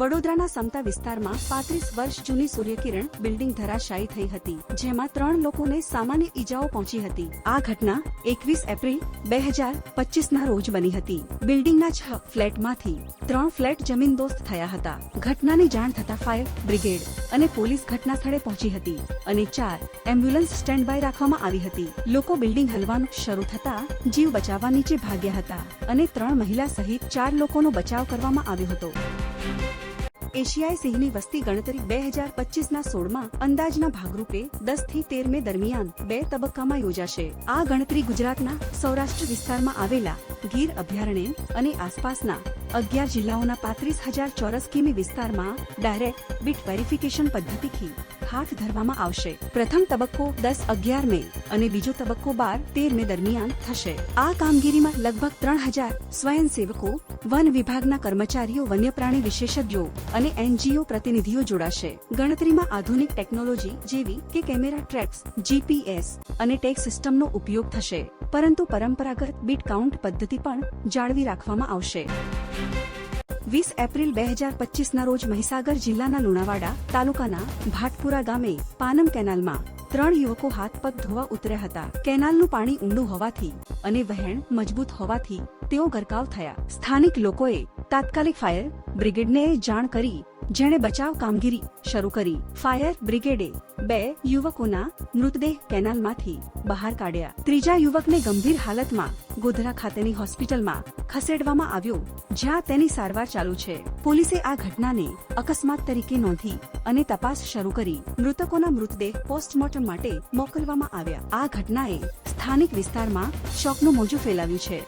વડોદરાના સમતા વિસ્તારમાં પાંત્રીસ વર્ષ જૂની સૂર્યકિરણ બિલ્ડિંગ ધરાશાયી થઈ હતી, જેમાં ત્રણ લોકોને સામાન્ય ઈજાઓ પહોંચી હતી. આ ઘટના એકવીસ એપ્રિલ બે હજાર પચીસના રોજ બની હતી. બિલ્ડિંગના છ ફ્લેટમાંથી ત્રણ ફ્લેટ જમીનદોસ્ત થયા હતા. ઘટનાની જાણ થતા ફાયર બ્રિગેડ અને પોલીસ ઘટના સ્થળે પહોંચી હતી અને ચાર એમ્બ્યુલન્સ સ્ટેન્ડ બાય રાખવામાં આવી હતી. લોકો બિલ્ડિંગ હલવાનું શરૂ થતા જીવ બચાવવા નીચે ભાગ્યા હતા અને ત્રણ મહિલા સહિત ચાર લોકોનો બચાવ કરવામાં આવ્યો હતો. એશિયાઈ સિંહની વસ્તી ગણતરી બે હજાર પચીસના સોળમાં અંદાજના ભાગરૂપે દસથી તેર મે દરમિયાન બે તબક્કામાં યોજાશે. આ ગણતરી ગુજરાતના સૌરાષ્ટ્ર વિસ્તારમાં આવેલા ગીર અભયારણ્ય અને આસપાસના અગિયાર જિલ્લાઓના પાંત્રીસ હજાર ચોરસ કિમી વિસ્તારમાં ડાયરેક્ટ બીટ વેરિફિકેશન પદ્ધતિથી હાથ ધરવામાં આવશે. પ્રથમ તબક્કો દસ અગિયાર મે અને બીજો તબક્કો બાર તેર મે દરમિયાન થશે. આ કામગીરીમાં લગભગ ત્રણ હજાર સ્વયંસેવકો, વન વિભાગના કર્મચારીઓ, વન્યપ્રાણી વિશેષજ્ઞો અને એનજીઓ પ્રતિનિધિઓ જોડાશે. ગણતરીમાં આધુનિક ટેકનોલોજી જેવી કે કેમેરા ટ્રેક્સ, જીપીએસ અને ટેક સિસ્ટમનો ઉપયોગ થશે. પરંતુ પરંપરાગત બીટ કાઉન્ટ પદ્ધતિ પણ જાળવી રાખવામાં આવશે. વીસ એપ્રિલ બે હજાર પચીસના રોજ મહીસાગર જિલ્લાના લુણાવાડા તાલુકાના ભાટપુરા ગામે પાનમ કેનાલમાં ત્રણ યુવકો હાથ પગ ધોવા ઉતર્યા હતા. કેનાલનું પાણી ઊંડું હોવાથી અને વહેણ મજબૂત હોવાથી તેઓ ગરકાવ થયા. સ્થાનિક લોકોએ તાત્કાલિક ફાયર બ્રિગેડને જાણ કરી જેણે બચાવ કામગીરી શરૂ કરી. ફાયર બ્રિગેડે બે યુવકોના મૃતદેહ કેનાલમાંથી બહાર કાઢ્યા. ત્રીજા યુવકને ગંભીર હાલતમાં ગોધરા ખાતેની હોસ્પિટલમાં ખસેડવામાં આવ્યો, જ્યાં તેની સારવાર ચાલુ છે. પોલીસે આ ઘટનાને અકસ્માત તરીકે નોંધી અને તપાસ શરૂ કરી. મૃતકોના મૃતદેહ પોસ્ટમોર્ટમ માટે મોકલવામાં આવ્યા. આ ઘટનાએ સ્થાનિક વિસ્તારમાં શોકનું મોજું ફેલાવ્યું છે.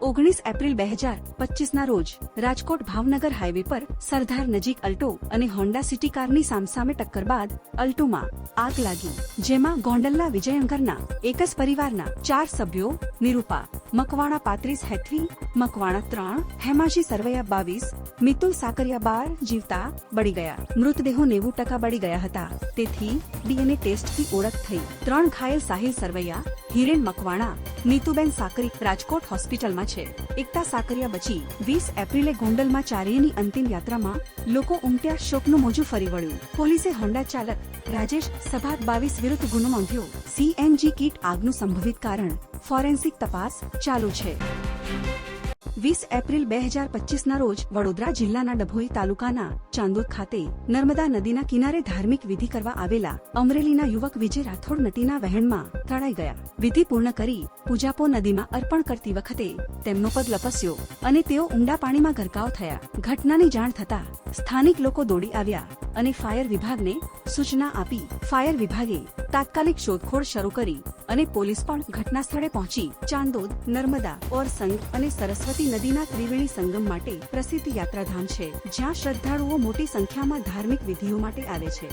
ઓગણીસ એપ્રિલ બે હજાર પચીસના રોજ રાજકોટ ભાવનગર હાઈવે પર સરદાર નજીક અલ્ટો અને હોન્ડા સિટી કારની સામસામે ટક્કર બાદ અલ્ટોમાં આગ લાગી, જેમાં ગોંડલના વિજયનગરના એક જ પરિવારના ચાર સભ્યો, નિરૂપા, મકવાણા પાંત્રીસ હેથવી મકવાણા ત્રણ, હેમાજી સરવૈયા બાવીસ, મિતુલ સાકરિયા બાર જીવતા બળી ગયા. મૃતદેહો નેવું ટકા બળી ગયા હતા. તેથી ડીએનએ ટેસ્ટથી ઓળખ થઈ ત્રણ ઘાયલ સાહિલ સરવૈયા, હિરેન મકવાણા નીતુબેન સાકરી રાજકોટ હોસ્પિટલમાં છે. એકતા સાકરિયા બચી વીસ એપ્રિલે ગોંડલમાં ચારેયની અંતિમ યાત્રામાં લોકો ઉમટ્યા, શોકનું મોજું ફરી વળ્યું. પોલીસે હોન્ડા ચાલક રાજેશ સભાત બાવીસ વિરુદ્ધ ગુનો નોંધ્યો. સીએનજી કીટ આગનું સંભવિત કારણ ફોરેન્સિક તપાસ ચાલુ છે. વીસ એપ્રિલ બે હજાર પચીસના રોજ વડોદરા જિલ્લાના ડભોઈ તાલુકાના ચાંદોદ ખાતે નર્મદા નદીના કિનારે ધાર્મિક વિધિ કરવા આવેલા અમરેલીના યુવક વિજય રાઠોડ નદીના વહેણમાં તળાઈ ગયા. વિધિ પૂર્ણ કરી પૂજાપો નદીમાં અર્પણ કરતી વખતે તેમનો પગ લપસ્યો અને તેઓ ઊંડા પાણીમાં ગરકાવ થયા. ઘટનાની જાણ થતા સ્થાનિક લોકો દોડી આવ્યા. અને ફાયર વિભાગને સૂચના આપી ફાયર વિભાગે તાત્કાલિક શોધખોળ શરૂ કરી અને પોલીસ પણ ઘટના સ્થળે પહોંચી. ચાંદોદ, નર્મદા, ઓરસંગ અને સરસ્વતી નદીના ત્રિવેણી સંગમ માટે પ્રસિદ્ધ યાત્રાધામ છે, જ્યાં શ્રદ્ધાળુઓ મોટી સંખ્યામાં ધાર્મિક વિધિઓ માટે આવે છે.